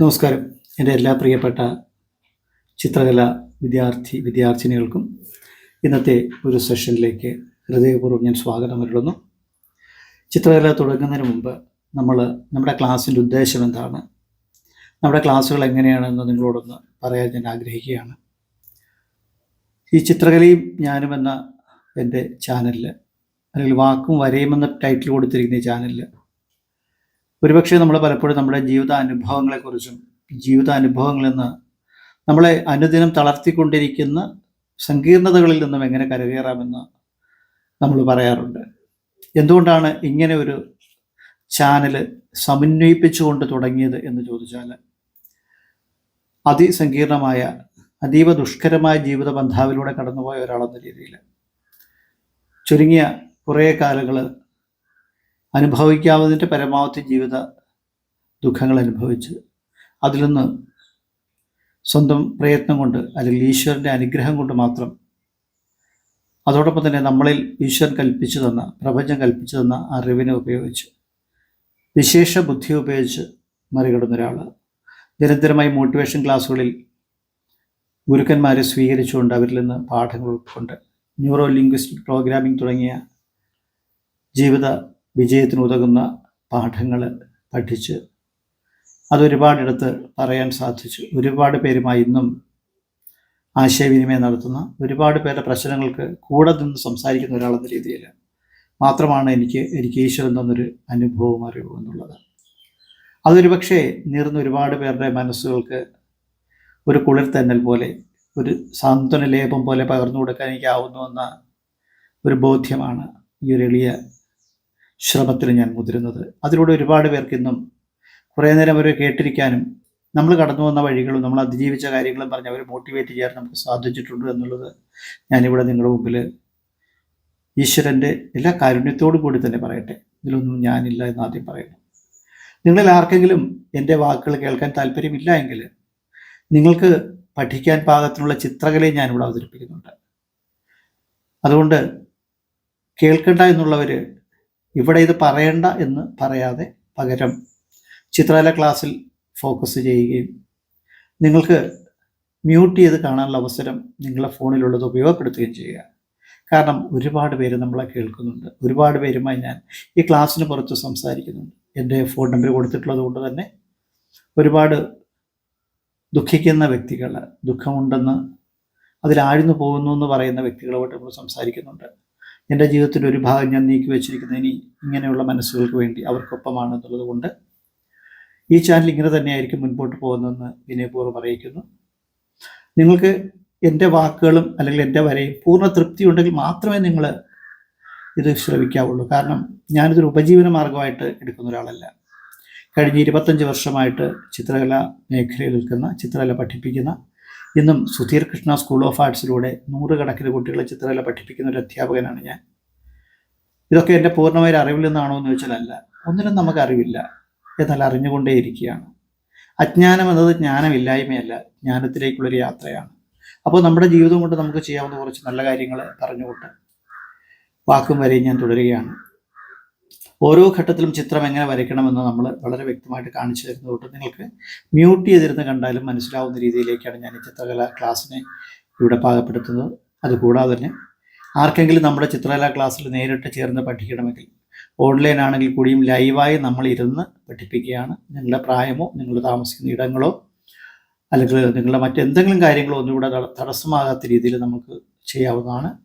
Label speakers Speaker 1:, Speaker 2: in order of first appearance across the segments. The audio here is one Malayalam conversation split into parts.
Speaker 1: നമസ്കാരം. എന്റെ എല്ലാ പ്രിയപ്പെട്ട ചിത്രകല വിദ്യാർത്ഥി വിദ്യാർത്ഥിനികൾക്കും ഇന്നത്തെ ഒരു സെഷനിലേക്ക് ഹൃദയപൂർവം ഞാൻ സ്വാഗതം അരുളുന്നു. ചിത്രകല തുടങ്ങുന്നതിന് മുമ്പ് നമ്മൾ നമ്മുടെ ക്ലാസ്സിന്റെ ഉദ്ദേശം എന്താണ്? നമ്മുടെ ക്ലാസ്സുകൾ എങ്ങനെയാണെന്ന് നിങ്ങളോടൊന്ന് പറയാൻ ഞാൻ ആഗ്രഹിക്കുകയാണ്. ഈ ചിത്രകലയും ഞാനും എന്ന എന്റെ ചാനലിൽ അല്ലെങ്കിൽ വാക്കും വരയുമെന്ന ടൈറ്റിൽ കൊടുത്തിരിക്കുന്ന ഈ ചാനലിൽ ഒരുപക്ഷെ നമ്മൾ പലപ്പോഴും നമ്മുടെ ജീവിത അനുഭവങ്ങളെക്കുറിച്ചും ജീവിതാനുഭവങ്ങളിൽ നിന്ന് നമ്മളെ അനുദിനം തളർത്തിക്കൊണ്ടിരിക്കുന്ന സങ്കീർണതകളിൽ നിന്നും എങ്ങനെ കരകയറാമെന്ന് നമ്മൾ പറയാറുണ്ട്. എന്തുകൊണ്ടാണ് ഇങ്ങനെ ഒരു ചാനൽ സമന്വയിപ്പിച്ചുകൊണ്ട് തുടങ്ങിയത് എന്ന് ചോദിച്ചാൽ അതിസങ്കീർണമായ അതീവ ദുഷ്കരമായ ജീവിത ബന്ധാവിലൂടെ കടന്നുപോയ ഒരാളെന്ന രീതിയിൽ ചുരുങ്ങിയ കുറേ കാലങ്ങൾ അനുഭവിക്കാവുന്നതിന്റെ പരമാവധി ജീവിത ദുഃഖങ്ങൾ അനുഭവിച്ച് അതിൽ നിന്ന് സ്വന്തം പ്രയത്നം കൊണ്ട് അല്ലെങ്കിൽ ഈശ്വരന്റെ അനുഗ്രഹം കൊണ്ട് മാത്രം അതോടൊപ്പം തന്നെ നമ്മളിൽ ഈശ്വരൻ കൽപ്പിച്ചു തന്ന പ്രപഞ്ചം കൽപ്പിച്ചു തന്ന അറിവിനെ ഉപയോഗിച്ച് വിശേഷ ബുദ്ധി ഉപയോഗിച്ച് മറികടന്ന ഒരാൾ. നിരന്തരമായി മോട്ടിവേഷൻ ക്ലാസ്സുകളിൽ ഗുരുക്കന്മാരെ സ്വീകരിച്ചുകൊണ്ട് അവരിൽ നിന്ന് പാഠങ്ങൾ ഉൾക്കൊണ്ട് ന്യൂറോ ലിംഗ്വിസ്റ്റിക് പ്രോഗ്രാമിംഗ് തുടങ്ങിയ ജീവിത വിജയത്തിന് ഉതകുന്ന പാഠങ്ങൾ പഠിച്ച് അതൊരുപാടിടത്ത് പറയാൻ സാധിച്ചു. ഒരുപാട് പേരുമായി ഇന്നും ആശയവിനിമയം നടത്തുന്ന ഒരുപാട് പേരുടെ പ്രശ്നങ്ങൾക്ക് കൂടെ നിന്ന് സംസാരിക്കുന്ന ഒരാളെന്ന രീതിയിൽ മാത്രമാണ് എനിക്ക് എനിക്ക് ഈശ്വരൻ തന്നൊരു അനുഭവം അറിവ് എന്നുള്ളത്. അതൊരു പക്ഷേ നീർന്ന ഒരുപാട് പേരുടെ മനസ്സുകൾക്ക് ഒരു കുളിർ തന്നൽ പോലെ ഒരു സാന്ത്വന ലേപം പോലെ പകർന്നു കൊടുക്കാൻ എനിക്കാവുന്നുവെന്ന ഒരു ബോധ്യമാണ് ഈ ഒരു എളിയ ശ്രമത്തിൽ ഞാൻ മുതിരുന്നത്. അതിലൂടെ ഒരുപാട് പേർക്ക് ഇന്നും കുറേ നേരം അവരെ കേട്ടിരിക്കാനും നമ്മൾ കടന്നു വന്ന വഴികളും നമ്മൾ അതിജീവിച്ച കാര്യങ്ങളും പറഞ്ഞ് അവരെ മോട്ടിവേറ്റ് ചെയ്യാൻ നമുക്ക് സാധിച്ചിട്ടുണ്ട് എന്നുള്ളത് ഞാനിവിടെ നിങ്ങളുടെ മുമ്പിൽ ഈശ്വരന്റെ എല്ലാ കാരുണ്യത്തോടു കൂടി തന്നെ പറയട്ടെ. ഇതിലൊന്നും ഞാനില്ല എന്ന് ആദ്യം പറയുന്നു. നിങ്ങളിൽ ആർക്കെങ്കിലും എന്റെ വാക്കുകൾ കേൾക്കാൻ താല്പര്യമില്ല എങ്കിൽ നിങ്ങൾക്ക് പഠിക്കാൻ പാകത്തിനുള്ള ചിത്രകലയും ഞാനിവിടെ അവതരിപ്പിക്കുന്നുണ്ട്. അതുകൊണ്ട് കേൾക്കണ്ട എന്നുള്ളവർ ഇവിടെ ഇത് പറയണ്ട എന്ന് പറയാതെ പകരം ചിത്രകല ക്ലാസ്സിൽ ഫോക്കസ് ചെയ്യുകയും നിങ്ങൾക്ക് മ്യൂട്ട് ചെയ്ത് കാണാനുള്ള അവസരം നിങ്ങളുടെ ഫോണിലുള്ളത് ഉപയോഗപ്പെടുത്തുകയും ചെയ്യുക. കാരണം ഒരുപാട് പേര് നമ്മളെ കേൾക്കുന്നുണ്ട്. ഒരുപാട് പേരുമായി ഞാൻ ഈ ക്ലാസ്സിന് പുറത്ത് സംസാരിക്കുന്നുണ്ട്. എന്റെ ഫോൺ നമ്പർ കൊടുത്തിട്ടുള്ളത് കൊണ്ട് തന്നെ ഒരുപാട് ദുഃഖിക്കുന്ന വ്യക്തികൾ ദുഃഖമുണ്ടെന്ന് അതിലാഴ്ന്നു പോകുന്നു എന്ന് പറയുന്ന വ്യക്തികളുമായിട്ട് നമ്മൾ സംസാരിക്കുന്നുണ്ട്. എന്റെ ജീവിതത്തിന്റെ ഒരു ഭാഗം ഞാൻ നീക്കി വെച്ചിരിക്കുന്നത് ഇനി ഇങ്ങനെയുള്ള മനസ്സുകൾക്ക് വേണ്ടി അവർക്കൊപ്പമാണ് എന്നുള്ളത് കൊണ്ട് ഈ ചാനൽ ഇങ്ങനെ തന്നെയായിരിക്കും മുൻപോട്ട് പോകുന്നതെന്ന് വിനയപൂർവം അറിയിക്കുന്നു. നിങ്ങൾക്ക് എന്റെ വാക്കുകളും അല്ലെങ്കിൽ എന്റെ വരയും പൂർണ തൃപ്തി ഉണ്ടെങ്കിൽ മാത്രമേ നിങ്ങൾ ഇത് ശ്രമിക്കാവുള്ളൂ കാരണം ഞാനിതൊരു ഉപജീവന മാർഗമായിട്ട് എടുക്കുന്ന ഒരാളല്ല. കഴിഞ്ഞ ഇരുപത്തഞ്ച് വർഷമായിട്ട് ചിത്രകല മേഖലയിൽ നിൽക്കുന്ന ചിത്രകല പഠിപ്പിക്കുന്ന ഇന്നും സുധീർ കൃഷ്ണ സ്കൂൾ ഓഫ് ആർട്സിലൂടെ നൂറുകണക്കിന് കുട്ടികളെ ചിത്രകല പഠിപ്പിക്കുന്ന ഒരു അധ്യാപകനാണ് ഞാൻ. ഇതൊക്കെ എന്റെ പൂർണമായ അറിവിൽ നിന്നാണോ എന്ന് ചോദിച്ചാൽ അല്ല ഒന്നിനും നമുക്ക് അറിവില്ല. എന്നാൽ അറിഞ്ഞുകൊണ്ടേയിരിക്കുകയാണ് അജ്ഞാനം എന്നത് ജ്ഞാനമില്ലായ്മയല്ല ജ്ഞാനത്തിലേക്കുള്ളൊരു യാത്രയാണ്. അപ്പോൾ നമ്മുടെ ജീവിതം കൊണ്ട് നമുക്ക് ചെയ്യാവുന്ന കുറച്ച് നല്ല കാര്യങ്ങൾ പറഞ്ഞുകൊണ്ട് വാക്കും വരെയും ഞാൻ തുടരുകയാണ്. ഓരോ ഘട്ടത്തിലും ചിത്രം എങ്ങനെ വരയ്ക്കണമെന്ന് നമ്മൾ വളരെ വ്യക്തമായിട്ട് കാണിച്ചു തരുന്നതുകൊണ്ട് നിങ്ങൾക്ക് മ്യൂട്ട് ചെയ്തിരുന്ന് കണ്ടാലും മനസ്സിലാവുന്ന രീതിയിലേക്കാണ് ഞാൻ ഈ ചിത്രകല ക്ലാസ്സിനെ ഇവിടെ പാകപ്പെടുത്തുന്നത്. അതുകൂടാതെ തന്നെ ആർക്കെങ്കിലും നമ്മുടെ ചിത്രകലാ ക്ലാസ്സിൽ നേരിട്ട് ചേർന്ന് പഠിക്കണമെങ്കിൽ ഓൺലൈൻ ആണെങ്കിൽ കൂടിയും ലൈവായി നമ്മൾ ഇരുന്ന് പഠിപ്പിക്കുകയാണ്. നിങ്ങളുടെ പ്രായമോ നിങ്ങൾ താമസിക്കുന്ന ഇടങ്ങളോ അല്ലെങ്കിൽ നിങ്ങളുടെ മറ്റെന്തെങ്കിലും കാര്യങ്ങളോ ഒന്നുകൂടെ തട- തടസ്സമാകാത്ത രീതിയിൽ നമുക്ക് ചെയ്യാവുന്നതാണ്.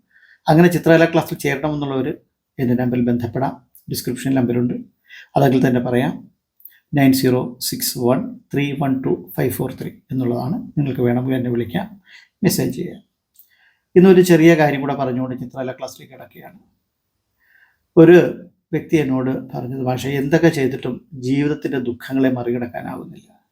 Speaker 1: അങ്ങനെ ചിത്രകല ക്ലാസ്സിൽ ചേരണമെന്നുള്ളവർ എന്റെ നമ്പറിൽ ബന്ധപ്പെടാം. ഡിസ്ക്രിപ്ഷൻ നമ്പറുണ്ട് അതെങ്കിൽ തന്നെ പറയാം. Nine zero six one three one two five four three എന്നുള്ളതാണ്. നിങ്ങൾക്ക് വേണമെങ്കിൽ എന്നെ വിളിക്കാം. മെസ്സേജ് ചെയ്യാം. ഇന്നൊരു ചെറിയ കാര്യം കൂടെ പറഞ്ഞുകൊണ്ട് ചിത്രകല ക്ലാസ്സിലേക്ക് കിടക്കുകയാണ്. ഒരു വ്യക്തി എന്നോട് പറഞ്ഞത് ഭാഷ എന്തൊക്കെ ചെയ്തിട്ടും ജീവിതത്തിന്റെ ദുഃഖങ്ങളെ മറികടക്കാനാവുന്നില്ല.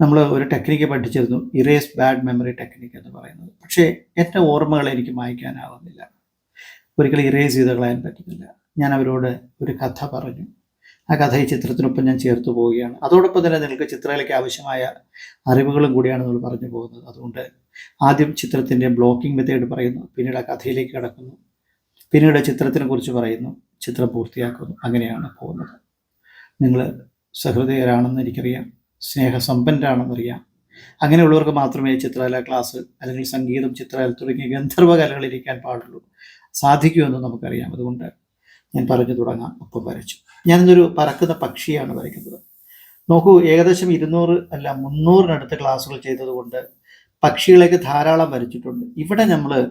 Speaker 1: നമ്മൾ ഒരു ടെക്നിക്ക് പഠിച്ചിരുന്നു ഇറേസ് ബാഡ് മെമ്മറി ടെക്നിക്ക് എന്ന് പറയുന്നത്. പക്ഷേ എന്റെ ഓർമ്മകളെ എനിക്ക് മായ്ക്കാനാവുന്നില്ല. ഒരിക്കലും ഇറേസ് ചെയ്ത് കളയാൻ പറ്റുന്നില്ല. ഞാൻ അവരോട് ഒരു കഥ പറഞ്ഞു. ആ കഥ ഈ ചിത്രത്തിനൊപ്പം ഞാൻ ചേർത്ത് പോവുകയാണ്. അതോടൊപ്പം തന്നെ നിങ്ങൾക്ക് ചിത്രകലയ്ക്ക് ആവശ്യമായ അറിവുകളും കൂടിയാണ് നമ്മൾ പറഞ്ഞു പോകുന്നത്. അതുകൊണ്ട് ആദ്യം ചിത്രത്തിന്റെ ബ്ലോക്കിംഗ് മെത്തേഡ് പറയുന്നു. പിന്നീട് ആ കഥയിലേക്ക് കടക്കുന്നു. പിന്നീട് ചിത്രത്തിനെ കുറിച്ച് പറയുന്നു. ചിത്രം പൂർത്തിയാക്കുന്നു. അങ്ങനെയാണ് പോകുന്നത്. നിങ്ങൾ സഹൃദയരാണെന്ന് എനിക്കറിയാം. സ്നേഹസമ്പന്നരാണെന്നറിയാം. അങ്ങനെയുള്ളവർക്ക് മാത്രമേ ചിത്രകല ക്ലാസ് അല്ലെങ്കിൽ സംഗീതം ചിത്രകല തുടങ്ങിയ ഗന്ധർവ കലകൾ ഇരിക്കാൻ പാടുള്ളൂ. സാധിക്കുമെന്ന് നമുക്കറിയാം. അതുകൊണ്ട് ഞാൻ പറഞ്ഞു തുടങ്ങാം. ഒപ്പം വരച്ചു. ഞാനിന്നൊരു പറക്കുന്ന പക്ഷിയാണ് വരയ്ക്കുന്നത്. നോക്കൂ ഏകദേശം ഇരുന്നൂറ് അല്ല മുന്നൂറിനടുത്ത് ക്ലാസ്സുകൾ ചെയ്തതുകൊണ്ട് പക്ഷികളെയൊക്കെ ധാരാളം വരച്ചിട്ടുണ്ട്. ഇവിടെ നമ്മൾ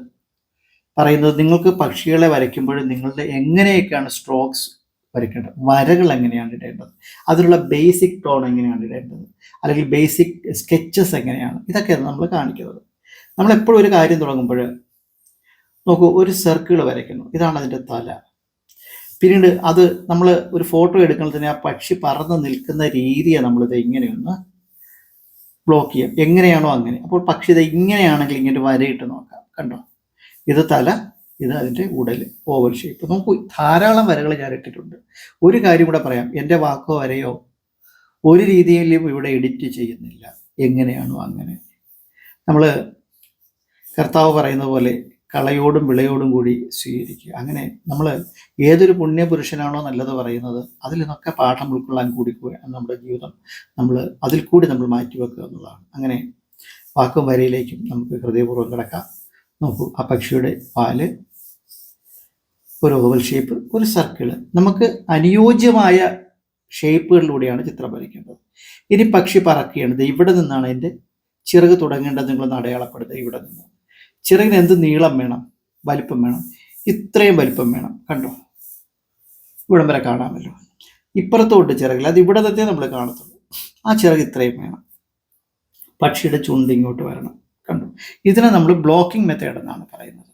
Speaker 1: പറയുന്നത് നിങ്ങൾക്ക് പക്ഷികളെ വരയ്ക്കുമ്പോൾ നിങ്ങളുടെ എങ്ങനെയൊക്കെയാണ് സ്ട്രോക്സ് വരയ്ക്കേണ്ടത്? വരകൾ എങ്ങനെയാണ് ഇടേണ്ടത്? അതിനുള്ള ബേസിക് ടോൺ എങ്ങനെയാണ് ഇടേണ്ടത്? അല്ലെങ്കിൽ ബേസിക് സ്കെച്ചസ് എങ്ങനെയാണ്? ഇതൊക്കെയാണ് നമ്മൾ കാണിക്കുന്നത്. നമ്മൾ എപ്പോഴും ഒരു കാര്യം തുടങ്ങുമ്പോൾ നോക്കൂ ഒരു സർക്കിൾ വരയ്ക്കുന്നു. ഇതാണ് അതിന്റെ തല. പിന്നീട് അത് നമ്മൾ ഒരു ഫോട്ടോ എടുക്കുന്നതിന് ആ പക്ഷി പറന്ന് നിൽക്കുന്ന രീതിയെ നമ്മളിത് ഇങ്ങനെയൊന്ന് ബ്ലോക്ക് ചെയ്യാം. എങ്ങനെയാണോ അങ്ങനെ. അപ്പോൾ പക്ഷി ഇത് ഇങ്ങനെയാണെങ്കിൽ ഇങ്ങനെ വരയിട്ട് നോക്കാം. കണ്ടോ? ഇത് തല ഇത് അതിന്റെ ഉടൽ ഓവൽ ഷേപ്പ് നമുക്ക് ധാരാളം വരകൾ ഞാൻ ഇട്ടിട്ടുണ്ട്. ഒരു കാര്യം കൂടെ പറയാം. എന്റെ വാക്കോ വരയോ ഒരു രീതിയിലും ഇവിടെ എഡിറ്റ് ചെയ്യുന്നില്ല. എങ്ങനെയാണോ അങ്ങനെ. നമ്മൾ കർത്താവ് പറയുന്ന പോലെ കളയോടും വിളയോടും കൂടി സ്വീകരിക്കുക. അങ്ങനെ നമ്മൾ ഏതൊരു പുണ്യപുരുഷനാണോ നല്ലത് പറയുന്നത് അതിൽ നിന്നൊക്കെ പാഠം ഉൾക്കൊള്ളാൻ കൂടി നമ്മുടെ ജീവിതം നമ്മൾ അതിൽ കൂടി നമ്മൾ മാറ്റിവെക്കുക എന്നുള്ളതാണ്. അങ്ങനെ വാക്കും വരയിലേക്കും നമുക്ക് ഹൃദയപൂർവം കിടക്കാം. നോക്കൂ ആ പക്ഷിയുടെ പാൽ ഒരു ഓവൽ ഷേപ്പ് ഒരു സർക്കിൾ നമുക്ക് അനുയോജ്യമായ ഷേപ്പുകളിലൂടെയാണ് ചിത്രം വരയ്ക്കേണ്ടത്. ഇനി പക്ഷി പറക്കുകയാണ് ഇവിടെ നിന്നാണ് അതിന്റെ ചിറക് തുടങ്ങേണ്ടത് നിങ്ങളൊന്ന് അടയാളപ്പെടുത്തുക ഇവിടെ നിന്ന്. ചിറകിന് എന്ത് നീളം വേണം? വലിപ്പം വേണം. ഇത്രയും വലിപ്പം വേണം. കണ്ടോ? ഇവിടം വരെ കാണാമല്ലോ. ഇപ്പുറത്തോട്ട് ചിറകില്ല. അത് ഇവിടെ തന്നെ നമ്മൾ കാണത്തുള്ളൂ. ആ ചിറക് ഇത്രയും വേണം. പക്ഷിയുടെ ചുണ്ട് ഇങ്ങോട്ട് വരണം. കണ്ടു? ഇതിനെ നമ്മൾ ബ്ലോക്കിംഗ് മെത്തേഡ് എന്നാണ് പറയുന്നത്.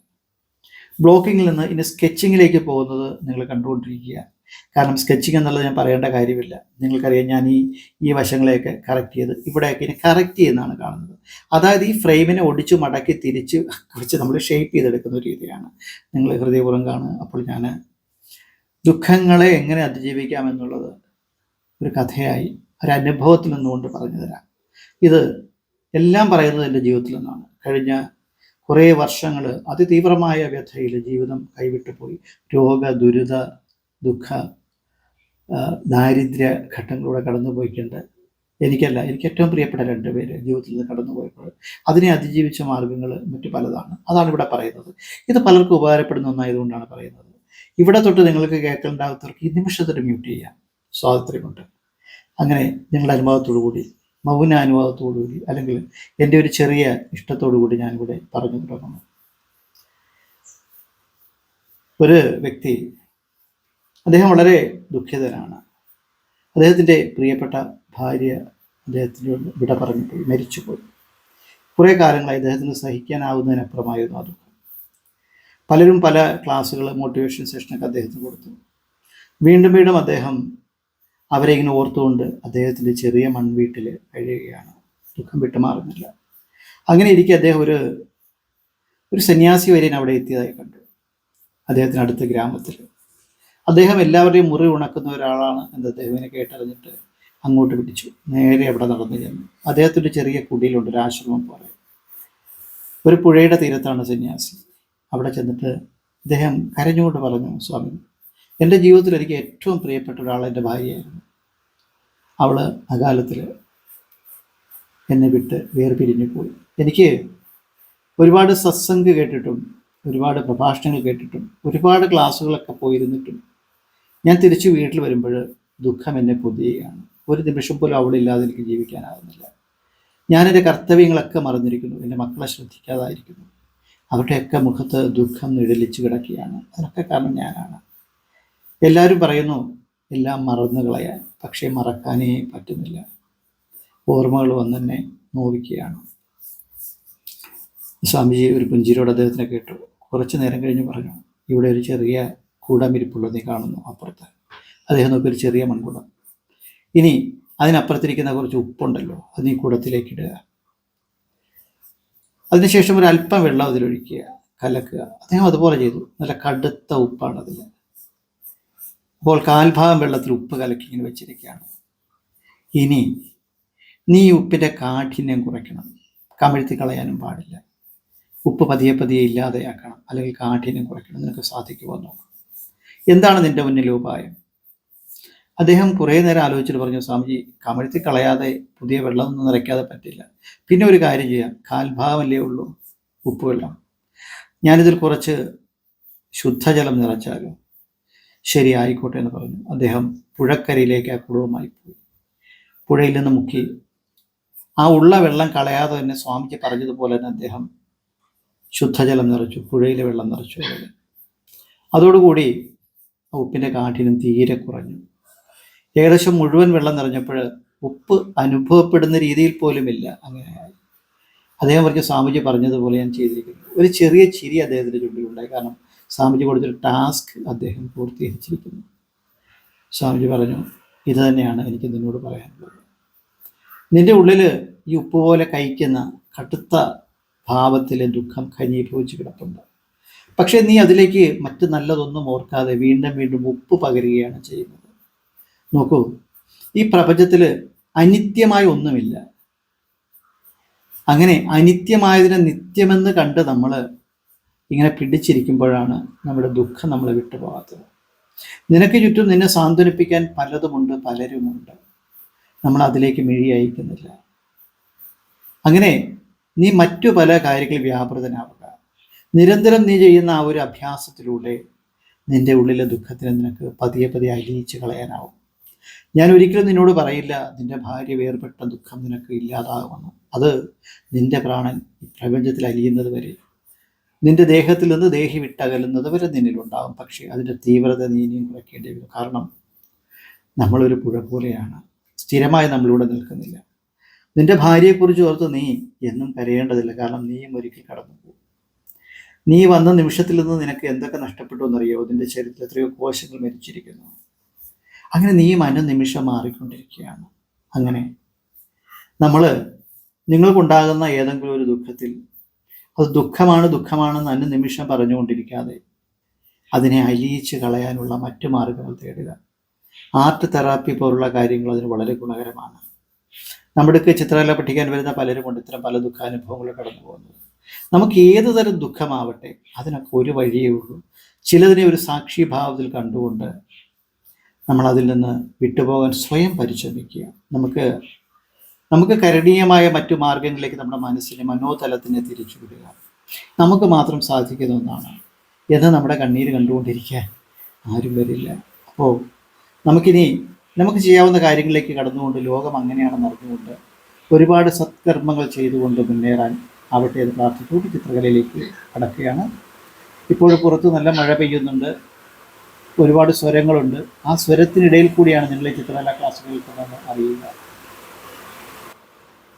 Speaker 1: ബ്ലോക്കിങ്ങിൽ നിന്ന് ഇനി സ്കെച്ചിങ്ങിലേക്ക് പോകുന്നത് നിങ്ങൾ കണ്ടുകൊണ്ടിരിക്കുക. കാരണം സ്കെച്ചിങ് എന്നുള്ളത് ഞാൻ പറയേണ്ട കാര്യമില്ല. നിങ്ങൾക്കറിയാം ഞാൻ ഈ ഈ വശങ്ങളെയൊക്കെ കറക്റ്റ് ചെയ്ത് ഇവിടെയൊക്കെ ഇനി കറക്റ്റ് ചെയ്യുന്നതാണ് കാണുന്നത്. അതായത് ഈ ഫ്രെയിമിനെ ഒടിച്ചു മടക്കി തിരിച്ച് കുറച്ച് നമ്മൾ ഷേപ്പ് ചെയ്തെടുക്കുന്ന രീതിയാണ്. നിങ്ങൾ ഹൃദയപൂർവം കാണുക. അപ്പോൾ ഞാൻ ദുഃഖങ്ങളെ എങ്ങനെ അതിജീവിക്കാം എന്നുള്ളത് ഒരു കഥയായി ഒരു അനുഭവത്തിൽ നിന്നുകൊണ്ട് പറഞ്ഞു തരാം. ഇത് എല്ലാം പറയുന്നത് എന്റെ ജീവിതത്തിൽ നിന്നാണ്. കഴിഞ്ഞ കുറേ വർഷങ്ങൾ അതിതീവ്രമായ വ്യഥയിൽ ജീവിതം കൈവിട്ടു പോയി. രോഗ ദുരിത ദുഃഖ ദാരിദ്ര്യ ഘട്ടങ്ങളിലൂടെ കടന്നു പോയിട്ടുണ്ട് എനിക്കല്ല എനിക്ക് ഏറ്റവും പ്രിയപ്പെട്ട രണ്ട് പേര് ജീവിതത്തിൽ നിന്ന് കടന്നു പോയപ്പോൾ അതിനെ അതിജീവിച്ച മാർഗങ്ങൾ മറ്റു പലതാണ്. അതാണ് ഇവിടെ പറയുന്നത്. ഇത് പലർക്കും ഉപകാരപ്പെടുന്ന ഒന്നായതുകൊണ്ടാണ് പറയുന്നത്. ഇവിടെ തൊട്ട് നിങ്ങൾക്ക് കേൾക്കേണ്ടാത്തവർക്ക് ഈ നിമിഷത്തിൽ മ്യൂട്ട് ചെയ്യാം. സ്വാതന്ത്ര്യമുണ്ട്. അങ്ങനെ നിങ്ങളുടെ അനുഭവത്തോടു കൂടി മൗന അനുഭവത്തോടു കൂടി അല്ലെങ്കിൽ എന്റെ ഒരു ചെറിയ ഇഷ്ടത്തോടു കൂടി ഞാനിവിടെ പറഞ്ഞു തുടങ്ങുന്നു. ഒരു വ്യക്തി അദ്ദേഹം വളരെ ദുഃഖിതനാണ്. അദ്ദേഹത്തിന്റെ പ്രിയപ്പെട്ട ഭാര്യ അദ്ദേഹത്തിന് വിട പറഞ്ഞു പോയി മരിച്ചുപോയി. കുറേ കാലങ്ങളായി അദ്ദേഹത്തിന് സഹിക്കാനാവുന്നതിനപ്പുറമായിരുന്നു ആ ദുഃഖം. പലരും പല ക്ലാസ്സുകൾ മോട്ടിവേഷൻ സെഷനൊക്കെ അദ്ദേഹത്തിന് കൊടുത്തു. വീണ്ടും വീണ്ടും അദ്ദേഹം അവരെ ഇങ്ങനെ ഓർത്തുകൊണ്ട് അദ്ദേഹത്തിന്റെ ചെറിയ മൺവീട്ടിൽ കഴിയുകയാണ് ദുഃഖം വിട്ടുമാറുന്നില്ല അങ്ങനെ ഇരിക്കെ അദ്ദേഹം ഒരു ഒരു സന്യാസി വരെയും അവിടെ എത്തിയതായി കണ്ടു. അദ്ദേഹത്തിന് അടുത്ത ഗ്രാമത്തിൽ അദ്ദേഹം എല്ലാവരുടെയും മുറി ഉണക്കുന്ന ഒരാളാണ് എന്ന് അദ്ദേഹത്തിനെ കേട്ടറിഞ്ഞിട്ട് അങ്ങോട്ട് പിടിച്ചു. നേരെ അവിടെ നടന്നു ചെന്നു. അദ്ദേഹത്തിന്റെ ചെറിയ കുടിയിലുണ്ട് ഒരു ആശ്രമം പോലെ. ഒരു പുഴയുടെ തീരത്താണ് സന്യാസി. അവിടെ ചെന്നിട്ട് അദ്ദേഹം കരഞ്ഞുകൊണ്ട് പറഞ്ഞു സ്വാമി എന്റെ ജീവിതത്തിൽ എനിക്ക് ഏറ്റവും പ്രിയപ്പെട്ട ഒരാൾ എന്റെ ഭാര്യയായിരുന്നു. അവൾ അകാലത്തിൽ എന്നെ വിട്ട് വേർപിരിഞ്ഞു പോയി. എനിക്ക് ഒരുപാട് സത്സംഗ് കേട്ടിട്ടും ഒരുപാട് പ്രഭാഷണങ്ങൾ കേട്ടിട്ടും ഒരുപാട് ക്ലാസ്സുകളൊക്കെ പോയിരുന്നിട്ടും ഞാൻ തിരിച്ചു വീട്ടിൽ വരുമ്പോൾ ദുഃഖം എന്നെ പൊതിയുകയാണ് ഒരു നിമിഷം പോലും അവളില്ലാതെ എനിക്ക് ജീവിക്കാനാകുന്നില്ല ഞാൻ കർത്തവ്യങ്ങളൊക്കെ മറന്നിരിക്കുന്നു. എന്റെ മക്കളെ ശ്രദ്ധിക്കാതായിരിക്കുന്നു. അവരുടെയൊക്കെ മുഖത്ത് ദുഃഖം നിഴലിച്ച് കിടക്കുകയാണ്. അതിനൊക്കെ കാരണം ഞാനാണ്. എല്ലാവരും പറയുന്നു എല്ലാം മറന്നു കളയാൻ പക്ഷേ മറക്കാനേ പറ്റുന്നില്ല. ഓർമ്മകൾ വന്നെന്നെ നോവിക്കുകയാണ്. സ്വാമിജി ഒരു പുഞ്ചിരിയോട് അദ്ദേഹത്തിനെ കേട്ടു. കുറച്ച് നേരം കഴിഞ്ഞ് പറഞ്ഞു ഇവിടെ ഒരു ചെറിയ കൂടമിരിപ്പുള്ളത് നീ കാണുന്നു അപ്പുറത്ത്. അദ്ദേഹം നോക്കി ഒരു ചെറിയ മൺകുടം. ഇനി അതിനപ്പുറത്തിരിക്കുന്ന കുറച്ച് ഉപ്പുണ്ടല്ലോ അത് ഈ കൂടത്തിലേക്ക് ഇടുക. അതിനുശേഷം ഒരു അല്പം വെള്ളം അതിലൊഴിക്കുക കലക്കുക. അദ്ദേഹം അതുപോലെ ചെയ്തു. നല്ല കടുത്ത ഉപ്പാണ് അതിൽ അപ്പോൾ കാൽഭാഗം വെള്ളത്തിൽ ഉപ്പ് കലക്കി ഇങ്ങനെ വെച്ചിരിക്കുകയാണ്. ഇനി നീ ഉപ്പിന്റെ കാഠിന്യം കുറയ്ക്കണം. കമിഴ്ത്തി കളയാനും പാടില്ല. ഉപ്പ് പതിയെ പതിയെ ഇല്ലാതെയാക്കണം. അല്ലെങ്കിൽ കാഠിന്യം കുറയ്ക്കണം. നിനക്ക് സാധിക്കുമോ എന്ന് നോക്കാം എന്താണ് നിന്റെ മുന്നിലെ ഉപായം? അദ്ദേഹം കുറേ നേരം ആലോചിച്ചിട്ട് പറഞ്ഞു സ്വാമിജി കമഴ്ത്തി കളയാതെ പുതിയ വെള്ളമൊന്നും നിറയ്ക്കാതെ പറ്റില്ല. പിന്നെ ഒരു കാര്യം ചെയ്യാം. കാൽഭാവമല്ലേ ഉള്ളൂ? ഉപ്പ് വെള്ളം. ഞാനിതിൽ കുറച്ച് ശുദ്ധജലം നിറച്ചാലും? ശരി ആയിക്കോട്ടെ എന്ന് പറഞ്ഞു. അദ്ദേഹം പുഴക്കരയിലേക്ക് ആ കുടവുമായി പോയി. പുഴയിൽ നിന്ന് മുക്കി. ആ ഉള്ള വെള്ളം കളയാതെ തന്നെ സ്വാമിജി പറഞ്ഞതുപോലെ തന്നെ അദ്ദേഹം ശുദ്ധജലം നിറച്ചു പുഴയിലെ വെള്ളം നിറച്ചു. അതോടുകൂടി ഉപ്പിന്റെ കാഠിന്യം തീരെ കുറഞ്ഞു. ഏകദേശം മുഴുവൻ വെള്ളം നിറഞ്ഞപ്പോൾ ഉപ്പ് അനുഭവപ്പെടുന്ന രീതിയിൽ പോലുമില്ല അങ്ങനെ അദ്ദേഹം പറഞ്ഞ സ്വാമിജി പറഞ്ഞതുപോലെ ഞാൻ ചെയ്തിരിക്കുന്നു. ഒരു ചെറിയ ചിരി അദ്ദേഹത്തിന്റെ ചുണ്ടിലുണ്ടായി കാരണം സ്വാമിജി കൊടുത്തൊരു ടാസ്ക് അദ്ദേഹം പൂർത്തീകരിച്ചിരിക്കുന്നു. സ്വാമിജി പറഞ്ഞു ഇത് തന്നെയാണ് എനിക്ക് നിന്നോട് പറയാനുള്ളത്. നിന്റെ ഉള്ളിൽ ഈ ഉപ്പ് പോലെ കഴിക്കുന്ന കടുത്ത ഭാവത്തിലെ ദുഃഖം ഖനീഭവിച്ച് കിടപ്പുണ്ട് പക്ഷേ നീ അതിലേക്ക് മറ്റ് നല്ലതൊന്നും ഓർക്കാതെ വീണ്ടും വീണ്ടും ഉപ്പ് പകരുകയാണ് ചെയ്യുന്നത്. നോക്കൂ ഈ പ്രപഞ്ചത്തിൽ അനിത്യമായ ഒന്നുമില്ല. അങ്ങനെ അനിത്യമായതിനെ നിത്യമെന്ന് കണ്ട് നമ്മൾ ഇങ്ങനെ പിടിച്ചിരിക്കുമ്പോഴാണ് നമ്മുടെ ദുഃഖം നമ്മളെ വിട്ടുപോകാത്തത് നിനക്ക് ചുറ്റും നിന്നെ സാന്ത്വനിപ്പിക്കാൻ പലതുമുണ്ട് പലരുമുണ്ട്. നമ്മൾ അതിലേക്ക് മിഴി അയക്കുന്നില്ല. അങ്ങനെ നീ മറ്റു പല കാര്യങ്ങളിൽ വ്യാപൃതനാവുക നിരന്തരം നീ ചെയ്യുന്ന ആ ഒരു അഭ്യാസത്തിലൂടെ നിന്റെ ഉള്ളിലെ ദുഃഖത്തിന് നിനക്ക് പതിയെ പതിയെ അലിയിച്ച് കളയാനാവും. ഞാൻ ഒരിക്കലും നിന്നോട് പറയില്ല നിന്റെ ഭാര്യ വേർപെട്ട ദുഃഖം നിനക്ക് ഇല്ലാതാകുമെന്ന് അത് നിന്റെ പ്രാണൻ പ്രപഞ്ചത്തിൽ അലിയുന്നത് വരെ. നിന്റെ ദേഹത്തിൽ നിന്ന് ദേഹി വിട്ടകലുന്നത് വരെ നിന്നിലുണ്ടാകും പക്ഷേ അതിന്റെ തീവ്രത നീ ഇനിയും കുറയ്ക്കേണ്ടി വരും. കാരണം നമ്മളൊരു പുഴ പോലെയാണ്. സ്ഥിരമായി നമ്മളിവിടെ നിൽക്കുന്നില്ല. നിന്റെ ഭാര്യയെക്കുറിച്ച് ഓർത്ത് നീ എന്നും കരയേണ്ടതില്ല. കാരണം നീയും ഒരിക്കൽ കടന്നു പോകും നീ വന്ന നിമിഷത്തിൽ നിന്ന് നിനക്ക് എന്തൊക്കെ നഷ്ടപ്പെട്ടു എന്നറിയോ? നിന്റെ ശരീരത്തിൽ എത്രയോ കോശങ്ങൾ മരിച്ചിരിക്കുന്നു. അങ്ങനെ നീ അനുനിമിഷം മാറിക്കൊണ്ടിരിക്കുകയാണ്. അങ്ങനെ നമ്മൾ നിങ്ങൾക്കുണ്ടാകുന്ന ഏതെങ്കിലും ഒരു ദുഃഖത്തിൽ അത് ദുഃഖമാണ് ദുഃഖമാണെന്ന് അനുനിമിഷം പറഞ്ഞുകൊണ്ടിരിക്കാതെ അതിനെ അലിയിച്ച് കളയാനുള്ള മറ്റു മാർഗങ്ങൾ തേടുക. ആർട്ട് തെറാപ്പി പോലുള്ള കാര്യങ്ങൾ അതിന് വളരെ ഗുണകരമാണ്. നമ്മുടെയൊക്കെ ചിത്രകല പഠിക്കാൻ വരുന്ന പലരും കൊണ്ട് ഇത്തരം പല ദുഃഖാനുഭവങ്ങൾ കടന്നു പോകുന്നത് നമുക്ക് ഏത് തരം ദുഃഖമാവട്ടെ അതിനൊക്കെ ഒരു വഴിയേ ഉള്ളൂ. ചിലതിനെ ഒരു സാക്ഷിഭാവത്തിൽ കണ്ടുകൊണ്ട് നമ്മൾ അതിൽ നിന്ന് വിട്ടുപോകാൻ സ്വയം പരിശ്രമിക്കുക. നമുക്ക് നമുക്ക് കരണീയമായ മറ്റു മാർഗങ്ങളിലേക്ക് നമ്മുടെ മനസ്സിനെ മനോതലത്തിനെ തിരിച്ചുവിടുക. നമുക്ക് മാത്രം സാധിക്കുന്ന ഒന്നാണ്. എന്ന് നമ്മുടെ കണ്ണീര് കണ്ടുകൊണ്ടിരിക്കാൻ ആരും വരില്ല. അപ്പോൾ നമുക്കിനി നമുക്ക് ചെയ്യാവുന്ന കാര്യങ്ങളിലേക്ക് കടന്നുകൊണ്ട് ലോകം അങ്ങനെയാണെന്ന് അറിഞ്ഞുകൊണ്ട് ഒരുപാട് സത്കർമ്മങ്ങൾ ചെയ്തുകൊണ്ട് മുന്നേറാൻ ആവട്ടെ എന്ന് പ്രാർത്ഥിച്ചുകൊണ്ട് ചിത്രകലയിലേക്ക് കടക്കുകയാണ്. ഇപ്പോൾ പുറത്ത് നല്ല മഴ പെയ്യുന്നുണ്ട്. ഒരുപാട് സ്വരങ്ങളുണ്ട്. ആ സ്വരത്തിനിടയിൽ കൂടിയാണ് നിങ്ങൾ ഈ ചിത്രകലാ ക്ലാസ് കേൾക്കുന്നതെന്ന് അറിയുക.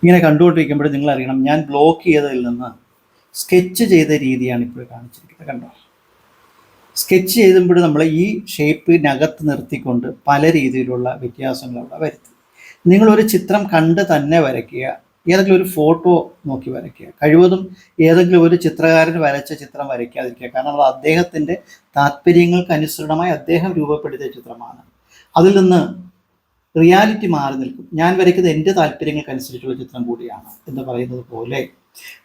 Speaker 1: ഇങ്ങനെ കണ്ടുകൊണ്ടിരിക്കുമ്പോൾ നിങ്ങൾ അറിയണം ഞാൻ ബ്ലോക്ക് ചെയ്തതിൽ നിന്ന് സ്കെച്ച് ചെയ്ത രീതിയാണ് ഇപ്പോൾ കാണിച്ചിരിക്കുന്നത്. കണ്ടോ? സ്കെച്ച് ചെയ്തുമ്പോൾ നമ്മൾ ഈ ഷേപ്പിനകത്ത് നിർത്തിക്കൊണ്ട് പല രീതിയിലുള്ള വ്യത്യാസങ്ങൾ അവിടെ വരുത്തി. നിങ്ങളൊരു ചിത്രം കണ്ട് തന്നെ വരയ്ക്കുക. ഏതെങ്കിലും ഒരു ഫോട്ടോ നോക്കി വരയ്ക്കുക. കഴിവതും ഏതെങ്കിലും ഒരു ചിത്രകാരൻ വരച്ച ചിത്രം വരയ്ക്കാതിരിക്കുക. കാരണം അത് അദ്ദേഹത്തിന്റെ താല്പര്യങ്ങൾക്ക് അനുസൃതമായി അദ്ദേഹം രൂപപ്പെടുത്തിയ ചിത്രമാണ്. അതിൽ നിന്ന് റിയാലിറ്റി മാറി നിൽക്കും. ഞാൻ വരയ്ക്കുന്നത് എന്റെ താല്പര്യങ്ങൾക്ക് അനുസരിച്ചുള്ള ചിത്രം കൂടിയാണ് എന്ന് പറയുന്നത് പോലെ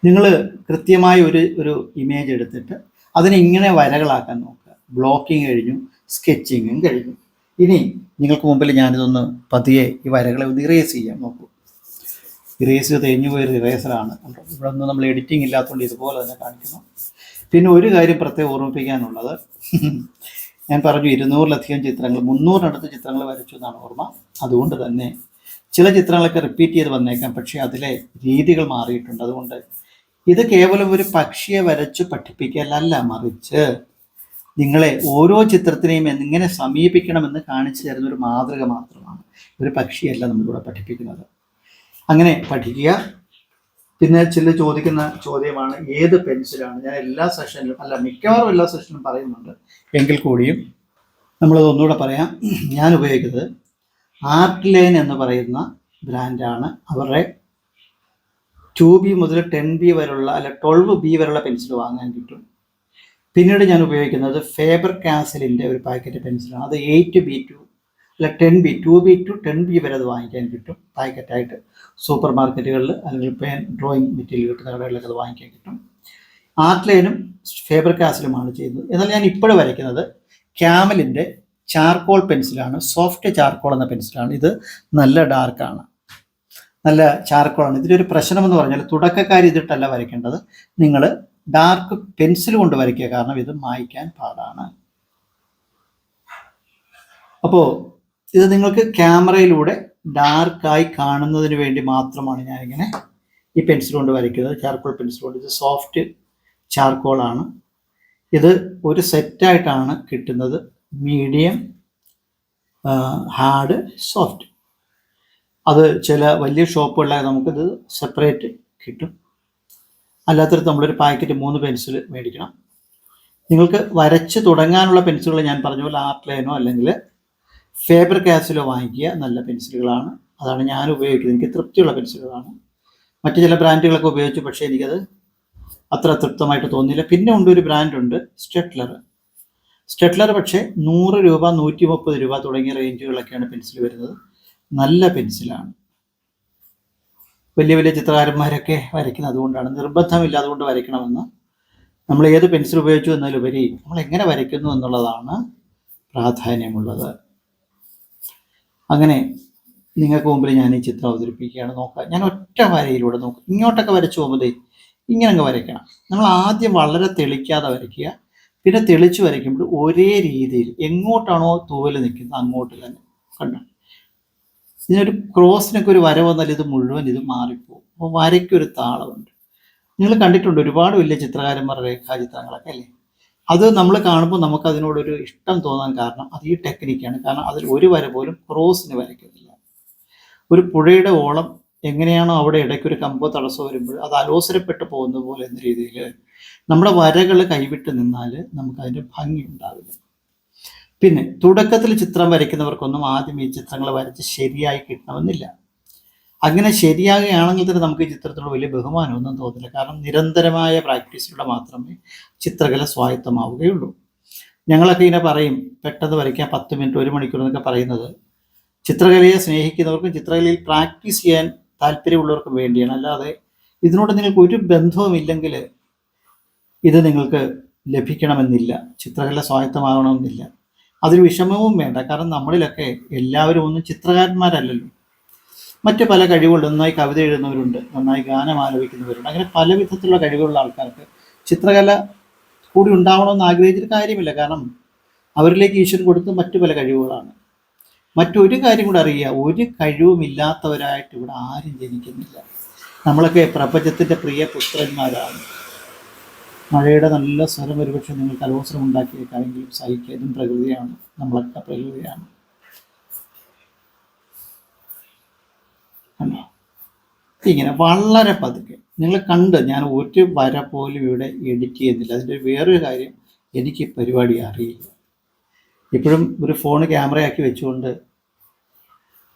Speaker 1: നിങ്ങൾ കൃത്യമായ ഒരു ഒരു ഇമേജ് എടുത്തിട്ട് അതിനെ ഇങ്ങനെ വരകളാക്കാൻ നോക്കുക. ബ്ലോക്കിംഗ് കഴിഞ്ഞു സ്കെച്ചിങ്ങും കഴിഞ്ഞു. ഇനി നിങ്ങൾക്ക് മുമ്പിൽ ഞാനിതൊന്ന് പതിയെ ഈ വരകളെ ഒന്ന് ഇറേസ് ചെയ്യാൻ നോക്കൂ. ഇറേസ് തേഞ്ഞു പോയൊരു ഇറേസറാണ് ഇവിടെ നിന്ന് നമ്മൾ എഡിറ്റിംഗ് ഇല്ലാത്തതുകൊണ്ട് ഇതുപോലെ തന്നെ കാണിക്കുന്നു. പിന്നെ ഒരു കാര്യം പ്രത്യേകം ഓർമ്മിപ്പിക്കാനുള്ളത്. ഞാൻ പറഞ്ഞു ഇരുന്നൂറിലധികം ചിത്രങ്ങൾ മുന്നൂറിനടുത്ത് ചിത്രങ്ങൾ വരച്ചു എന്നാണ് ഓർമ്മ. അതുകൊണ്ട് തന്നെ ചില ചിത്രങ്ങളൊക്കെ റിപ്പീറ്റ് ചെയ്ത് വന്നേക്കാം. പക്ഷേ അതിലെ രീതികൾ മാറിയിട്ടുണ്ട്. അതുകൊണ്ട് ഇത് കേവലം ഒരു പക്ഷിയെ വരച്ച് പഠിപ്പിക്കലല്ല മറിച്ച് നിങ്ങളെ ഓരോ ചിത്രത്തിനെയും എങ്ങനെ സമീപിക്കണമെന്ന് കാണിച്ചു തരുന്ന ഒരു മാതൃക മാത്രമാണ്. ഒരു പക്ഷിയല്ല നമ്മളിവിടെ പഠിപ്പിക്കുന്നത്. അങ്ങനെ പഠിക്കുക. പിന്നെ ചില ചോദിക്കുന്ന ചോദ്യമാണ് ഏത് പെൻസിലാണ്? ഞാൻ എല്ലാ സെഷനിലും അല്ല മിക്കവാറും എല്ലാ സെഷനിലും പറയുന്നുണ്ട്. എങ്കിൽ കൂടിയും നമ്മളത് ഒന്നുകൂടെ പറയാം. ഞാൻ ഉപയോഗിക്കുന്നത് ആർട്ട് ലൈൻ എന്ന് പറയുന്ന ബ്രാൻഡാണ്. അവരുടെ ടു ബി മുതൽ ടെൻ ബി വരെയുള്ള അല്ല ട്വൽവ് ബി വരെയുള്ള പെൻസിൽ വാങ്ങാൻ കിട്ടും. പിന്നീട് ഞാൻ ഉപയോഗിക്കുന്നത് ഫേബർ കാസലിന്റെ ഒരു പാക്കറ്റ് പെൻസിലാണ്. അത് എയ്റ്റ് ബി ടു അല്ല ten B two B two ten B വരെ അത് വാങ്ങിക്കാൻ കിട്ടും. പാക്കറ്റായിട്ട് സൂപ്പർ മാർക്കറ്റുകളിൽ അല്ലെങ്കിൽ പേൻ ഡ്രോയിങ് മെറ്റീരിയൽ കിട്ടുന്ന കടകളിലൊക്കെ അത് വാങ്ങിക്കാൻ കിട്ടും. ആർട്ട് ലൈനും ഫേബർ കാസിലുമാണ് ചെയ്യുന്നത്. എന്നാൽ ഞാൻ ഇപ്പോഴും വരയ്ക്കുന്നത് ക്യാമലിന്റെ ചാർക്കോൾ പെൻസിലാണ്. സോഫ്റ്റ് ചാർക്കോൾ എന്ന പെൻസിലാണ്. ഇത് നല്ല ഡാർക്കാണ് നല്ല ചാർക്കോളാണ് ഇതിന്റെ ഒരു പ്രശ്നം എന്ന് പറഞ്ഞാൽ തുടക്കക്കാർ ഇതിട്ടല്ല വരയ്ക്കേണ്ടത്. നിങ്ങൾ ഡാർക്ക് പെൻസിൽ കൊണ്ട് വരയ്ക്കുക കാരണം ഇത് മായ്ക്കാൻ പാടാണ്. അപ്പോൾ ഇത് നിങ്ങൾക്ക് ക്യാമറയിലൂടെ ഡാർക്കായി കാണുന്നതിന് വേണ്ടി മാത്രമാണ് ഞാനിങ്ങനെ ഈ പെൻസിൽ കൊണ്ട് വരയ്ക്കുന്നത്. ചാർക്കോൾ പെൻസിൽ കൊണ്ട്. ഇത് സോഫ്റ്റ് ചാർക്കോളാണ് ഇത് ഒരു സെറ്റായിട്ടാണ് കിട്ടുന്നത്. മീഡിയം ഹാർഡ് സോഫ്റ്റ് അത് ചില വലിയ ഷോപ്പുകളിലായി നമുക്കിത് സെപ്പറേറ്റ് കിട്ടും. അല്ലാത്തടത്ത് നമ്മളൊരു പാക്കറ്റ് മൂന്ന് പെൻസിൽ മേടിക്കണം. നിങ്ങൾക്ക് വരച്ച് തുടങ്ങാനുള്ള പെൻസിലുകൾ ഞാൻ പറഞ്ഞ പോലെ ആർട്ട് ലൈനോ അല്ലെങ്കിൽ ഫേബർ കാസിലോ വാങ്ങിക്കുക നല്ല പെൻസിലുകളാണ്. അതാണ് ഞാൻ ഉപയോഗിക്കുന്നത്. എനിക്ക് തൃപ്തിയുള്ള പെൻസിലുകളാണ്. മറ്റു ചില ബ്രാൻഡുകളൊക്കെ ഉപയോഗിച്ചു പക്ഷേ എനിക്കത് അത്ര തൃപ്തമായിട്ട് തോന്നിയില്ല. പിന്നെ ഉണ്ട് ഒരു ബ്രാൻഡുണ്ട് സ്റ്റെറ്റ്ലർ സ്റ്റെറ്റ്ലർ പക്ഷേ നൂറ് രൂപ നൂറ്റി മുപ്പത് രൂപ തുടങ്ങിയ റേഞ്ചുകളൊക്കെയാണ് പെൻസിൽ വരുന്നത്. നല്ല പെൻസിലാണ്. വലിയ വലിയ ചിത്രകാരന്മാരൊക്കെ വരയ്ക്കുന്നത് അതുകൊണ്ടാണ്. നിർബന്ധമില്ല അതുകൊണ്ട് വരയ്ക്കണമെന്ന്. നമ്മൾ ഏത് പെൻസിൽ ഉപയോഗിച്ചു എന്നതിലുപരി നമ്മൾ എങ്ങനെ വരയ്ക്കുന്നു എന്നുള്ളതാണ് പ്രാധാന്യമുള്ളത്. അങ്ങനെ നിങ്ങൾക്ക് മുമ്പിൽ ഞാൻ ഈ ചിത്രം അവതരിപ്പിക്കുകയാണ്. നോക്കുക. ഞാൻ ഒറ്റ വരയിലൂടെ നോക്കുക ഇങ്ങോട്ടൊക്കെ വരച്ചു പോകുമ്പോൾ ഇങ്ങനെ അങ്ങ് വരയ്ക്കണം. നമ്മൾ ആദ്യം വളരെ തെളിക്കാതെ വരയ്ക്കുക. പിന്നെ തെളിച്ച് വരയ്ക്കുമ്പോൾ ഒരേ രീതിയിൽ എങ്ങോട്ടാണോ തൂവൽ നിൽക്കുന്നത് അങ്ങോട്ട് തന്നെ. കണ്ടോ? ഇതിനൊരു ക്രോസിനൊക്കെ ഒരു വര വന്നാൽ ഇത് മുഴുവൻ ഇത് മാറിപ്പോകും അപ്പോൾ വരയ്ക്കൊരു താളമുണ്ട്. നിങ്ങൾ കണ്ടിട്ടുണ്ട് ഒരുപാട് വലിയ ചിത്രകാരന്മാരുടെ രേഖാചിത്രങ്ങളൊക്കെ അല്ലേ? അത് നമ്മൾ കാണുമ്പോൾ നമുക്ക് അതിനോടൊരു ഇഷ്ടം തോന്നാൻ കാരണം അത് ഈ ടെക്നിക്കാണ്. കാരണം അതിൽ ഒരു വര പോലും ക്രോസിന് വരയ്ക്കുന്നില്ല ഒരു പുഴയുടെ ഓളം എങ്ങനെയാണോ അവിടെ ഇടയ്ക്ക് ഒരു കമ്പോ തടസ്സം വരുമ്പോൾ അത് അലോസരപ്പെട്ടു പോകുന്ന പോലെ എന്ന രീതിയിൽ നമ്മുടെ വരകൾ കൈവിട്ട് നിന്നാൽ നമുക്ക് അതിന്റെ ഭംഗി ഉണ്ടാവില്ല. പിന്നെ തുടക്കത്തിൽ ചിത്രം വരയ്ക്കുന്നവർക്കൊന്നും ആദ്യം ഈ ചിത്രങ്ങൾ വരച്ച് ശരിയായി കിട്ടണമെന്നില്ല. അങ്ങനെ ശരിയാകുകയാണെങ്കിൽ തന്നെ നമുക്ക് ഈ ചിത്രത്തിലുള്ള വലിയ ബഹുമാനമൊന്നും തോന്നില്ല. കാരണം നിരന്തരമായ പ്രാക്ടീസിലൂടെ മാത്രമേ ചിത്രകല സ്വായത്തമാവുകയുള്ളൂ. ഞങ്ങളൊക്കെ ഇങ്ങനെ പറയും പെട്ടെന്ന് വരയ്ക്കാൻ പത്ത് മിനിറ്റ് ഒരു മണിക്കൂർ എന്നൊക്കെ പറയുന്നത്. ചിത്രകലയെ സ്നേഹിക്കുന്നവർക്കും ചിത്രകലയിൽ പ്രാക്ടീസ് ചെയ്യാൻ താല്പര്യമുള്ളവർക്കും വേണ്ടിയാണ്. അല്ലാതെ ഇതിനോട് നിങ്ങൾക്ക് ഒരു ബന്ധവുമില്ലെങ്കിൽ ഇത് നിങ്ങൾക്ക് ലഭിക്കണമെന്നില്ല. ചിത്രകല സ്വായത്തമാകണമെന്നില്ല. അതൊരു വിഷമവും വേണ്ട. കാരണം നമ്മളിലൊക്കെ എല്ലാവരും ഒന്നും ചിത്രകാരന്മാരല്ലല്ലോ. മറ്റ് പല കഴിവുകളുണ്ട് നന്നായി കവിത എഴുതുന്നവരുണ്ട് നന്നായി ഗാനം ആലോചിക്കുന്നവരുണ്ട് അങ്ങനെ പല വിധത്തിലുള്ള കഴിവുള്ള ആൾക്കാർക്ക് ചിത്രകല കൂടി ഉണ്ടാവണമെന്ന് ആഗ്രഹിച്ചിട്ട് കാര്യമില്ല. കാരണം അവരിലേക്ക് ഈശ്വരൻ കൊടുത്ത മറ്റു പല കഴിവുകളാണ്. മറ്റൊരു കാര്യം കൂടെ അറിയുക. ഒരു കഴിവുമില്ലാത്തവരായിട്ട് ഇവിടെ ആരും ജനിക്കുന്നില്ല. നമ്മളൊക്കെ പ്രപഞ്ചത്തിന്റെ പ്രിയ പുത്രന്മാരാണ്. മഴയുടെ നല്ല സ്വരം ഒരുപക്ഷെ നിങ്ങൾക്ക് അലോസരം ഉണ്ടാക്കിയേക്കാണെങ്കിലും സഹിക്കുന്നതും പ്രകൃതിയാണ് നമ്മളൊക്കെ പ്രകൃതിയാണ്. കണ്ടോ ഇങ്ങനെ വളരെ പതുക്കെ. നിങ്ങൾ കണ്ട് ഞാൻ ഒരു വര പോലും ഇവിടെ എഡിറ്റ് ചെയ്യുന്നില്ല. അതിന്റെ വേറൊരു കാര്യം എനിക്ക് പരിപാടി അറിയില്ല. ഇപ്പോഴും ഒരു ഫോൺ ക്യാമറയാക്കി വെച്ചുകൊണ്ട്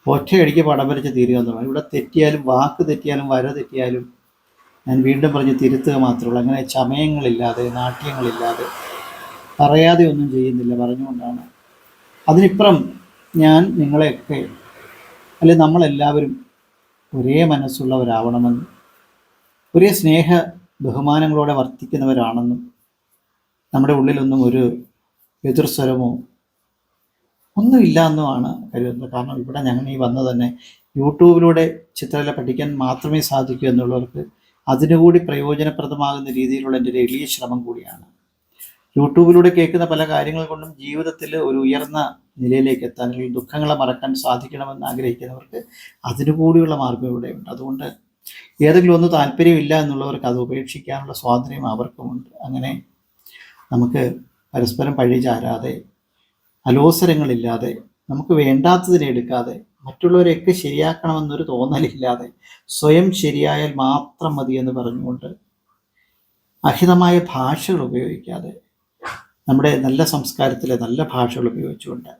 Speaker 1: ഒറ്റയടിക്ക് പടം വരച്ച് തീരുക എന്നുള്ളതാണ് ഇവിടെ തെറ്റിയാലും വാക്ക് തെറ്റിയാലും വര തെറ്റിയാലും ഞാൻ വീണ്ടും പറഞ്ഞ് തിരുത്തുക മാത്രമേ ഉള്ളൂ. അങ്ങനെ ചമയങ്ങളില്ലാതെ നാട്യങ്ങളില്ലാതെ പറയാതെ ഒന്നും ചെയ്യുന്നില്ല പറഞ്ഞുകൊണ്ടാണ്. അതിനിപ്പുറം ഞാൻ നിങ്ങളെയൊക്കെ അല്ലെ നമ്മളെല്ലാവരും ഒരേ മനസ്സുള്ളവരാവണമെന്നും ഒരേ സ്നേഹ ബഹുമാനങ്ങളോടെ വർത്തിക്കുന്നവരാണെന്നും നമ്മുടെ ഉള്ളിലൊന്നും ഒരു എതിർസ്വരമോ ഒന്നുമില്ല എന്നുമാണ് കരുതുന്നത്. കാരണം ഇവിടെ ഞങ്ങൾ ഈ വന്ന് തന്നെ യൂട്യൂബിലൂടെ ചിത്രകല പഠിക്കാൻ മാത്രമേ സാധിക്കൂ എന്നുള്ളവർക്ക് അതിനുകൂടി പ്രയോജനപ്രദമാകുന്ന രീതിയിലുള്ള എന്റെ ഒരു എളിയ ശ്രമം കൂടിയാണ്. യൂട്യൂബിലൂടെ കേൾക്കുന്ന പല കാര്യങ്ങൾ കൊണ്ടും ജീവിതത്തിൽ ഒരു ഉയർന്ന നിലയിലേക്ക് എത്താൻ അല്ലെങ്കിൽ ദുഃഖങ്ങളെ മറക്കാൻ സാധിക്കണമെന്ന് ആഗ്രഹിക്കുന്നവർക്ക് അതിനുകൂടിയുള്ള മാർഗം ഇവിടെയുണ്ട്. അതുകൊണ്ട് ഏതെങ്കിലും ഒന്ന് താല്പര്യമില്ല എന്നുള്ളവർക്ക് അത് ഉപേക്ഷിക്കാനുള്ള സ്വാതന്ത്ര്യം അവർക്കുമുണ്ട്. അങ്ങനെ നമുക്ക് പരസ്പരം പഴി ചാരാതെ അലോസരങ്ങളില്ലാതെ നമുക്ക് വേണ്ടാത്തതിനെ എടുക്കാതെ മറ്റുള്ളവരെയൊക്കെ ശരിയാക്കണമെന്നൊരു തോന്നലില്ലാതെ സ്വയം ശരിയായാൽ മാത്രം മതി എന്ന് പറഞ്ഞുകൊണ്ട് അഹിതമായ ഭാഷകൾ ഉപയോഗിക്കാതെ നമ്മുടെ നല്ല സംസ്കാരത്തിലെ നല്ല ഭാഷകൾ ഉപയോഗിച്ചുകൊണ്ട്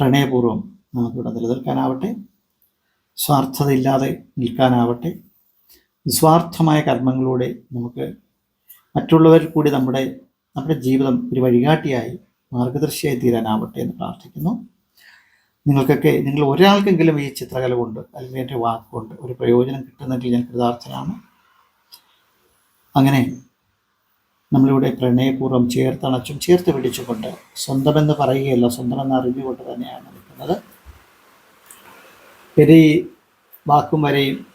Speaker 1: പ്രണയപൂർവം നമുക്കിവിടെ നിലനിൽക്കാനാവട്ടെ സ്വാർത്ഥതയില്ലാതെ നിൽക്കാനാവട്ടെ നിസ്വാർത്ഥമായ കർമ്മങ്ങളിലൂടെ നമുക്ക് മറ്റുള്ളവർ കൂടി നമ്മുടെ നമ്മുടെ ജീവിതം ഒരു വഴികാട്ടിയായി മാർഗദർശിയായി തീരാനാവട്ടെ എന്ന് പ്രാർത്ഥിക്കുന്നു. നിങ്ങൾക്കൊക്കെ നിങ്ങൾ ഒരാൾക്കെങ്കിലും ഈ ചിത്രകല കൊണ്ട് അല്ലെങ്കിൽ എന്റെ വാക്കുകൊണ്ട് ഒരു പ്രയോജനം കിട്ടുന്നെങ്കിൽ ഞാൻ കൃതാർത്ഥനാണ്. അങ്ങനെ നമ്മളിവിടെ പ്രണയപൂർവം ചേർത്തണച്ചും ചേർത്ത് പിടിച്ചുകൊണ്ട് സ്വന്തമെന്ന് പറയുകയല്ല സ്വന്തമെന്ന് അറിഞ്ഞുകൊണ്ട് തന്നെയാണ് നിൽക്കുന്നത്. ഈ വാക്കും വരെയും.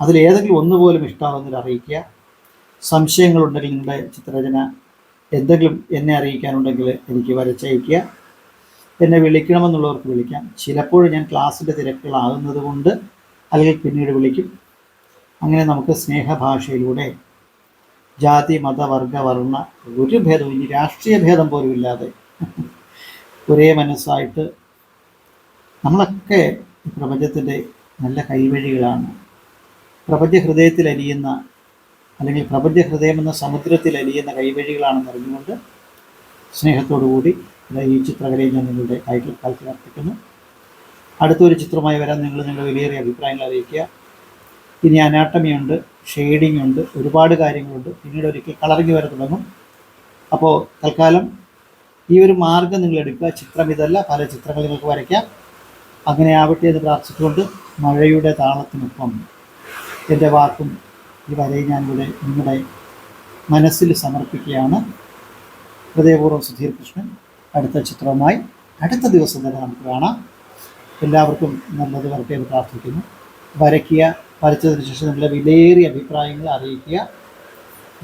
Speaker 1: അതിലേതെങ്കിലും ഒന്നുപോലും ഇഷ്ടമാകുന്നതിൽ അറിയിക്കുക. സംശയങ്ങളുണ്ടെങ്കിൽ നിങ്ങളുടെ ചിത്രരചന എന്തെങ്കിലും എന്നെ അറിയിക്കാനുണ്ടെങ്കിൽ എനിക്ക് വരച്ചയക്കുക. എന്നെ വിളിക്കണമെന്നുള്ളവർക്ക് വിളിക്കാം. ചിലപ്പോൾ ഞാൻ ക്ലാസ്സിന്റെ തിരക്കുകളാകുന്നത് കൊണ്ട് അല്ലെങ്കിൽ പിന്നീട് വിളിക്കും. അങ്ങനെ നമുക്ക് സ്നേഹഭാഷയിലൂടെ ജാതി മത വർഗ വർണ ഒരു ഭേദവും ഇനി രാഷ്ട്രീയ ഭേദം പോലും ഇല്ലാതെ ഒരേ മനസ്സായിട്ട് നമ്മളൊക്കെ പ്രപഞ്ചത്തിന്റെ നല്ല കൈവഴികളാണ്. പ്രപഞ്ച ഹൃദയത്തിൽ അലിയുന്ന അല്ലെങ്കിൽ പ്രപഞ്ച ഹൃദയം എന്ന സമുദ്രത്തിൽ അലിയുന്ന കൈവഴികളാണെന്ന് അറിഞ്ഞുകൊണ്ട് സ്നേഹത്തോടു കൂടി ഈ ചിത്രകലയിൽ ഞാൻ നിങ്ങളുടെ കൈകൾ കാലത്തിൽ അർപ്പിക്കുന്നു അടുത്തൊരു ചിത്രമായി വരാൻ നിങ്ങൾ നിങ്ങളുടെ വിലയേറിയ അഭിപ്രായങ്ങൾ അറിയിക്കുക. ഇനി അനാട്ടമി ഷെയ്ഡിംഗ് ഉണ്ട് ഒരുപാട് കാര്യങ്ങളുണ്ട്. പിന്നീട് ഒരിക്കൽ കളറിങ് വരെ തുടങ്ങും. അപ്പോൾ തൽക്കാലം ഈ ഒരു മാർഗം നിങ്ങൾ എടുക്കുക. ചിത്രം ഇതല്ല പല ചിത്രങ്ങൾ നിങ്ങൾക്ക് വരയ്ക്കാം. അങ്ങനെ ആവട്ടെ എന്ന് പ്രാർത്ഥിച്ചുകൊണ്ട് മഴയുടെ താളത്തിനൊപ്പം എന്റെ വാക്കും ഈ വരയും ഞാനിവിടെ നിങ്ങളുടെ മനസ്സിൽ സമർപ്പിക്കുകയാണ്. ഹൃദയപൂർവം സുധീർ കൃഷ്ണൻ അടുത്ത ചിത്രവുമായി അടുത്ത ദിവസം തന്നെ നമുക്ക് കാണാം. എല്ലാവർക്കും നല്ലത് വരട്ടെ എന്ന് പ്രാർത്ഥിക്കുന്നു. വരയ്ക്കുക. വരച്ചതിന് ശേഷം നിങ്ങളുടെ വിലയേറിയ അഭിപ്രായങ്ങൾ അറിയിക്കുക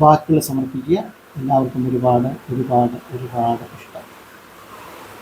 Speaker 1: വാക്കുകൾ സമർപ്പിക്കുക. എല്ലാവർക്കും ഒരുപാട് ഒരുപാട് ഒരുപാട് ഇഷ്ടം